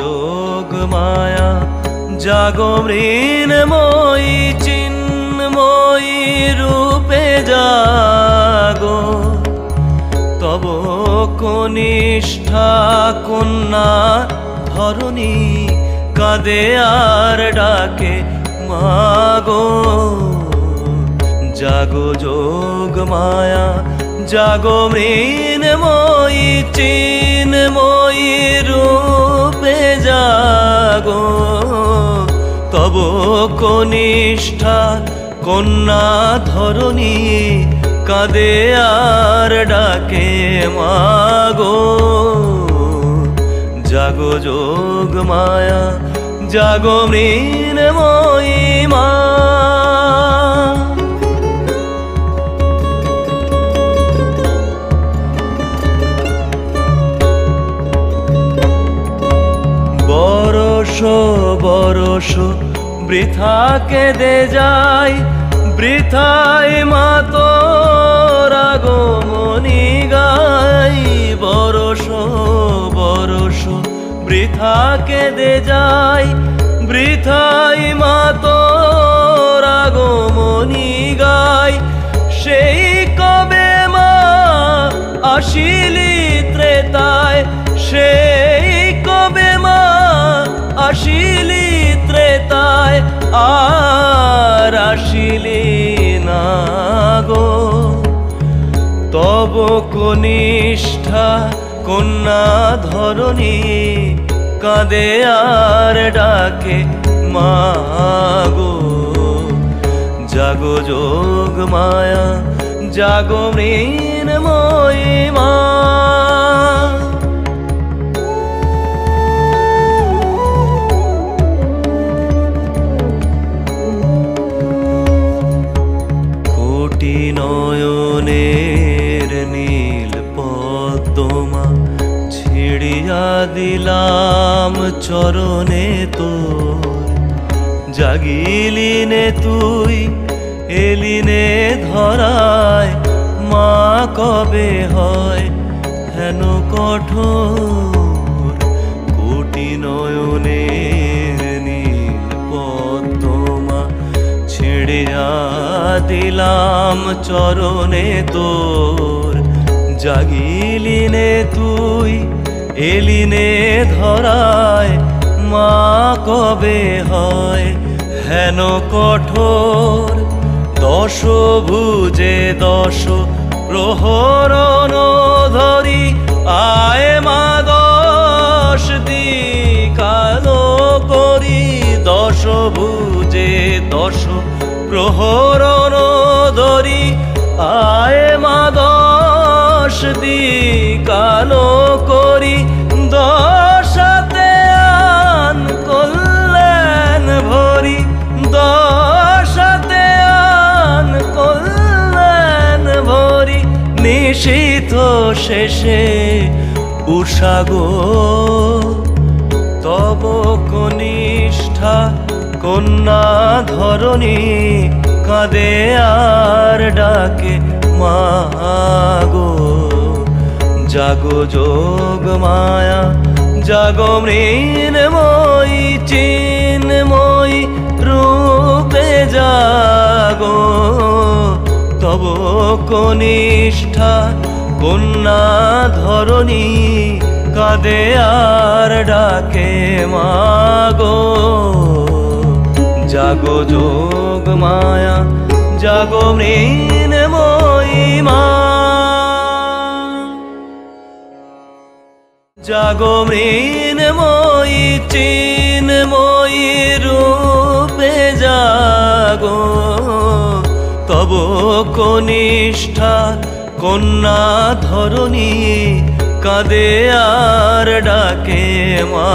যোগ মায়া, জাগো মৃণময়ী চিন্ময়ী রূপে জাগো। তব কনিষ্ঠা কন্যা ধরণী কাঁদে আর ডাকে মাগো জাগো যোগ মায়া জাগো মৃণময়ী চিন্ময়ী রূপে জাগো। তব কনিষ্ঠা কন্যা ধরণী কাঁদে আর ডাকে মাগো। জাগো যোগ মায়া, জাগো মৃণময়ী মা বরস, বৃথা কেঁদে যায় বৃথায় মা তোর আগমনী গাই। বরস বরস, বৃথা কেঁদে যায় বৃথায় মা তোর আগমনী গাই। সেই কবে মা আসিলি ত্রেতায় সেই আসিলি ত্রেতায়, আর আসিলি না গো। তব কনিষ্ঠা কন্যা ধরণী কাঁদে আর ডাকে মাগো জাগো যোগ মায়া, জাগো মৃণময়ী মা। নয়নের নীল পদ্মা ছিড়িয়া দিলাম চরণে তোর। জাগিলিনে তুই এলিনে ধরায় মা কবে হয় হেন কঠোর। কোটি নয়নের নীল পদ্মা ছেড়িয়া দিলাম চরণে তোর। জাগিলিনে তুই এলিনে ধরায়, মা কবে হয় হেন কঠোর। দশ ভুজে দশ প্রহরণ ধরি, আয় মা দশ দিকালো করি। দশ ভুজে দশ প্রহরণ ধরি আয় মা দশ দিকালো করি। দশাতে আন কল্যাণ ভরি। দশাতে আন কল্যাণ ভরি। নিশীথ শেষে উষাগো। তব কনিষ্ঠা কন্যা ধরণী কাঁদে আর ডাকে মাগো জাগো যোগ মায়া, জাগো মৃণময়ী চিন্ময়ী রূপে জাগো। তব কনিষ্ঠা কন্যা ধরণী কাঁদে আর ডাকে মাগো জাগো যোগ মায়া, জাগো মৃণময়ী মা জাগো মৃণময়ী চিন্ময়ী রূপে জাগো। তব কনিষ্ঠা কন্যা ধরণী, কাঁদে আর ডাকে মা।